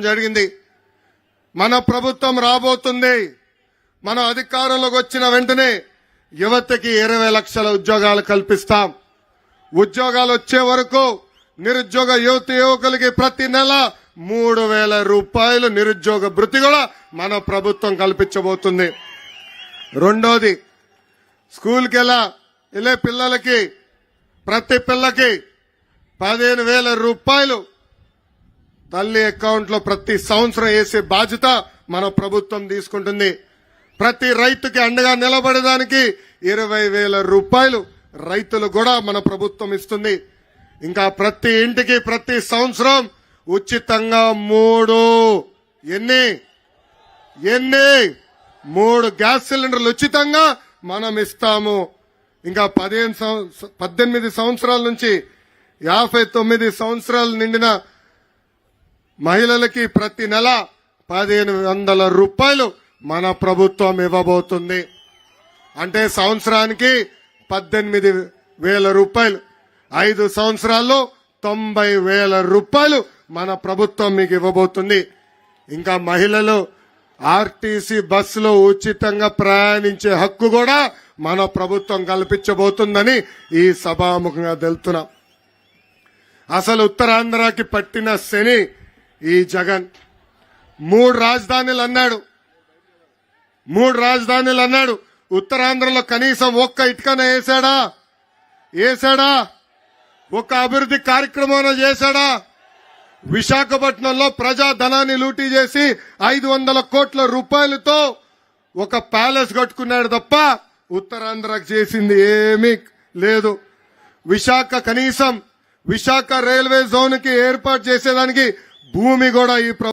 జరిగింది. మన ప్రభుత్వం రాబోతుంది. మనం అధికారంలోకి వచ్చిన వెంటనే యువతకి ఇరవై లక్షల ఉద్యోగాలు కల్పిస్తాం. ఉద్యోగాలు వచ్చే వరకు నిరుద్యోగ యువత యువకులకి ప్రతి నెల మూడు వేల రూపాయలు నిరుద్యోగ భృతి కూడా మన ప్రభుత్వం కల్పించబోతుంది. రెండోది స్కూల్కి ఎలా వెళ్ళే పిల్లలకి ప్రతి పిల్లకి పదిహేను వేల రూపాయలు తల్లి అకౌంట్లో ప్రతి సంవత్సరం వేసే బాధ్యత మన ప్రభుత్వం తీసుకుంటుంది. ప్రతి రైతుకి అండగా నిలబడడానికి ఇరవై వేల రూపాయలు రైతులు కూడా మన ప్రభుత్వం ఇస్తుంది. ఇంకా ప్రతి ఇంటికి ప్రతి సంవత్సరం ఉచితంగా మూడు ఎన్ని ఎన్ని మూడు గ్యాస్ సిలిండర్లు ఉచితంగా మనం ఇస్తాము. ఇంకా పదిహేను సంవత్సరం పద్దెనిమిది సంవత్సరాల నుంచి యాభై తొమ్మిది సంవత్సరాలు నిండిన మహిళలకి ప్రతి నెల పదిహేను వందల రూపాయలు మన ప్రభుత్వం ఇవ్వబోతుంది. అంటే సంవత్సరానికి పద్దెనిమిది వేల రూపాయలు. ఐదు సంవత్సరాల్లో తొంభై వేల రూపాయలు మన ప్రభుత్వం మీకు ఇవ్వబోతుంది. ఇంకా మహిళలు ఆర్టీసీ బస్సులో ఉచితంగా ప్రయాణించే హక్కు కూడా మన ప్రభుత్వం కల్పించబోతుందని ఈ సభాముఖంగా తెలుతున్నాం. అసలు ఉత్తరాంధ్రకి పట్టిన శని ఈ జగన్ మూడు రాజధానులు అన్నాడు. మూడు రాజధానులు అన్నాడు. ఉత్తరాంధ్రలో కనీసం ఒక్క ఇటుకన వేసాడా? వేసాడా? ఒక్క అభివృద్ధి కార్యక్రమం చేశాడా? విశాఖపట్నంలో ప్రజా ధనాన్ని లూటీ చేసి ఐదు వందల కోట్ల రూపాయలతో ఒక ప్యాలెస్ కట్టుకున్నాడు తప్ప ఉత్తరాంధ్రకు చేసింది ఏమీ లేదు. విశాఖ కనీసం విశాఖ రైల్వే జోన్కి ఏర్పాటు చేసేదానికి భూమి కూడా ఈ ప్ర-